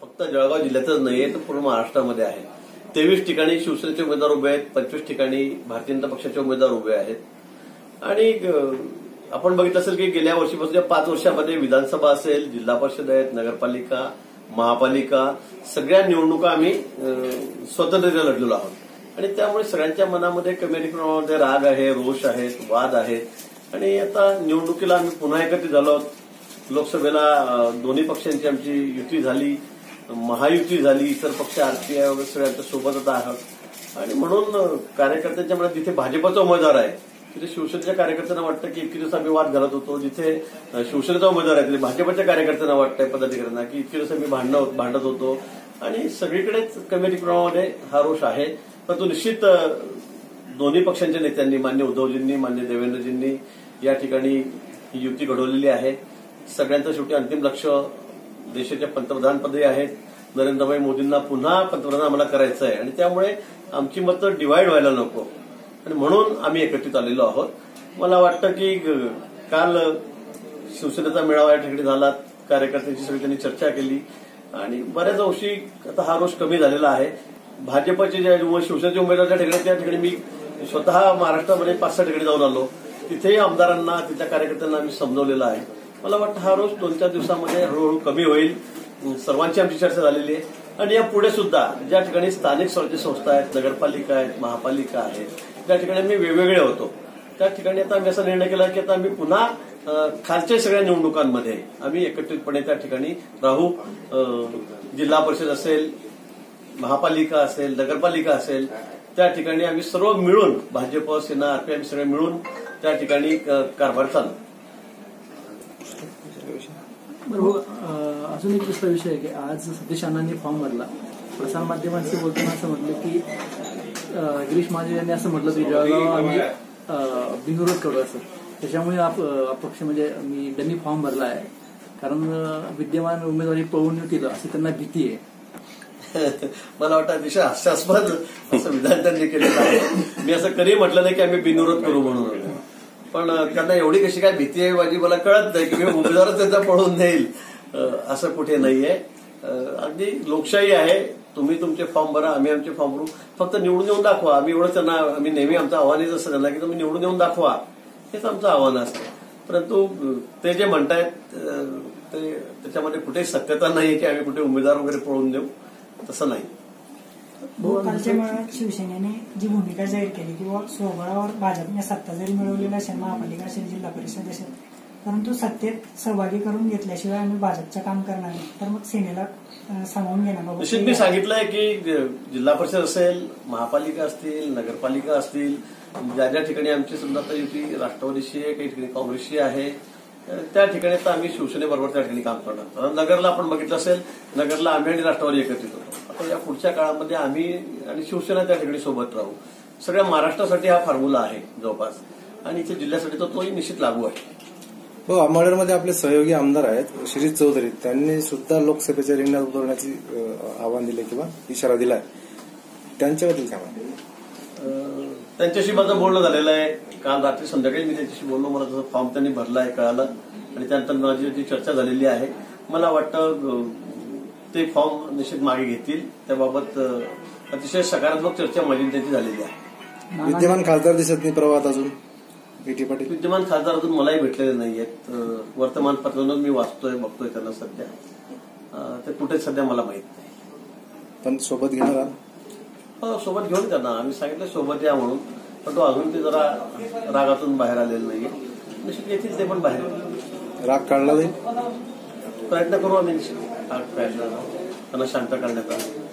फक्त जळगाव जिल्ह्यातच नाहीये तर पूर्ण महाराष्ट्रामध्ये आहे. तेवीस ठिकाणी शिवसेनेचे उमेदवार उभे आहेत पंचवीस ठिकाणी भारतीय जनता पक्षाचे उमेदवार उभे आहेत. आणि आपण बघितलं असेल की गेल्या वर्षीपासून पाच वर्षामध्ये विधानसभा असेल जिल्हा परिषद आहेत नगरपालिका महापालिका सगळ्या निवडणुका आम्ही अं, स्वतंत्ररित्या लढलेलो आहोत. आणि त्यामुळे सगळ्यांच्या मनामध्ये कमी प्रमाणामध्ये राग आहे रोष आहेत वाद आहेत. आणि आता निवडणुकीला आम्ही पुन्हा एकत्रित झालो आहोत. लोकसभेला दोन्ही पक्षांची आमची युती झाली महायुती झाली इतर पक्ष आरपीआय वगैरे सगळ्यांच्या सोबतच आहोत. आहात आणि म्हणून कार्यकर्त्यांच्या मनात जिथे भाजपचा उमेदवार आहे तिथे शिवसेनेच्या कार्यकर्त्यांना वाटतं की इतके दिवस आम्ही वाद घालत होतो. जिथे शिवसेनेचा उमेदवार आहे तिथे भाजपच्या कार्यकर्त्यांना वाटतंय पदाधिकाऱ्यांना की इतके दिवस आम्ही भांडण भांडत होतो. आणि सगळीकडेच कमी प्रमाणामध्ये हा रोष आहे. परंतु निश्चित दोन्ही पक्षांच्या नेत्यांनी मान्य उद्धवजींनी मान्य देवेंद्रजींनी या ठिकाणी ही युती घडवलेली आहे. सगळ्यांचं शेवटी अंतिम लक्ष देशाच्या पंतप्रधानपदी आहेत. नरेंद्रभाई मोदींना पुन्हा पंतप्रधान आम्हाला करायचं आहे आणि त्यामुळे आमची मतं डिवाईड व्हायला नको. आणि म्हणून आम्ही एकत्रित आलेलो आहोत. मला वाटतं की ग- काल शिवसेनेचा मेळावा या ठिकाणी झाला. कार्यकर्त्यांची सगळी त्यांनी चर्चा केली. आणि बऱ्याच अंशी आता हा रोष कमी झालेला आहे. भाजपचे जे व शिवसेनेचे उमेदवार ज्या ठिकाणी त्या ठिकाणी मी स्वतः महाराष्ट्रामध्ये पाच सहा ठिकाणी जाऊन आलो. तिथेही आमदारांना तिथल्या कार्यकर्त्यांना आम्ही समजवलेलं आहे. मला वाटतं हा रोज दोन चार दिवसामध्ये हळूहळू कमी होईल. सर्वांची आमची चर्चा झालेली आहे. आणि या पुढे सुद्धा ज्या ठिकाणी स्थानिक स्वराज्य संस्था आहेत नगरपालिका आहेत महापालिका आहेत त्या ठिकाणी आम्ही वेगवेगळे होतो त्या ठिकाणी आता आम्ही असा निर्णय केला की आता आम्ही पुन्हा खालच्या सगळ्या निवडणुकांमध्ये आम्ही एकत्रितपणे त्या ठिकाणी राहू. जिल्हा परिषद असेल महापालिका असेल नगरपालिका असेल त्या ठिकाणी आम्ही सर्व मिळून भाजप सेना आरपीआय सगळे मिळून त्या ठिकाणी कारभार चालू. बरोबर अजून एक दुसरा विषय आहे की आज सतीश अण्णांनी फॉर्म भरला. प्रसारमाध्यमांशी बोलताना असं म्हटलं की गिरीश महाजन यांनी असं म्हटलं की जळगाव आम्ही बिनविरोध करू असं. त्याच्यामुळे अपक्ष म्हणजे मी त्यांनी फॉर्म भरला आहे. कारण विद्यमान उमेदवारी पळवून येतील अशी त्यांना भीती आहे. मला वाटतं अतिशय हास्यास्पद असं विधान त्यांनी केलेलं आहे. मी असं कधी म्हटलं नाही की आम्ही बिनविरोध करू म्हणून. पण त्यांना एवढी कशी काय भीती आहे माझी मला कळत नाही की मी उमेदवारच त्यांचा पळून देईल असं कुठे नाहीये. अगदी लोकशाही आहे. तुम्ही तुमचे फॉर्म भरा आम्ही आमचे फॉर्म भरू. फक्त निवडून येऊन दाखवा. आम्ही एवढं त्यांना आम्ही नेहमी आमचं आव्हानच असं त्यांना की तुम्ही निवडून येऊन दाखवा. हेच आमचं आव्हान असतं. परंतु ते जे म्हणतायत ते त्याच्यामध्ये कुठेही सत्यता नाही की आम्ही कुठे उमेदवार वगैरे पळून देऊ. तसं नाही. कालच्या मेळाव्यात शिवसेनेने जी भूमिका जाहीर केली की स्वबळावर भाजपने सत्ता जरी मिळवलेली असेल महापालिका असेल जिल्हा परिषद असेल परंतु सत्तेत सहभागी करून घेतल्याशिवाय आम्ही भाजपचं काम करणार नाही. तर मग सेनेला अं, सामावून निश्चित मी सांगितलंय की जिल्हा परिषद असेल महापालिका असतील नगरपालिका असतील ज्या ज्या ठिकाणी आमची समजा आता युती राष्ट्रवादीशी आहे काही ठिकाणी काँग्रेसशी आहे त्या ठिकाणी तर आम्ही शिवसेनेबरोबर त्या ठिकाणी काम करणार. नगरला आपण बघितलं असेल नगरला आम्ही आणि राष्ट्रवादी एकत्रित होतो. आता या पुढच्या काळामध्ये आम्ही आणि शिवसेना त्या ठिकाणी सोबत राहू. सगळ्या महाराष्ट्रासाठी हा फॉर्म्युला आहे जवळपास. आणि इथे जिल्ह्यासाठी तर तोही निश्चित लागू आहे. हो अंबाडेमध्ये आपले सहयोगी आमदार आहेत श्री चौधरी. त्यांनी सुद्धा लोकसभेच्या रिंगणात उतरण्याची आव्हान दिले किंवा इशारा दिलाय. त्यांच्याबद्दल काय म्हणते त्यांच्याशी माझं बोलणं झालेलं आहे. काल रात्री संध्याकाळी मी त्यांच्याशी बोललो. मला तसं फॉर्म त्यांनी भरला आहे कळालं. आणि त्यानंतर माझी जी चर्चा झालेली आहे मला वाटतं ते फॉर्म निश्चित मागे घेतील. त्याबाबत अतिशय सकारात्मक चर्चा माझी आणि त्यांची झालेली आहे. विद्यमान खासदार दिसत नाही प्रवाहात अजून? विटी पाटील? विद्यमान खासदार अजून मलाही भेटलेले नाही आहेत. वर्तमानपत्रांवर मी वाचतोय बघतोय त्यांना सध्या. ते कुठे सध्या मला माहीत नाही. पण सोबत घेणार? हो, सोबत घेऊन त्यांना. आम्ही सांगितलं सोबत या म्हणून. पण तो अजून ते जरा रागातून बाहेर आलेलं नाहीये. निश्चित येतील ते पण बाहेर. राग काढला जाईल? प्रयत्न करू आम्ही निश्चित. राग काढण्याचा त्यांना शांत करण्याचा.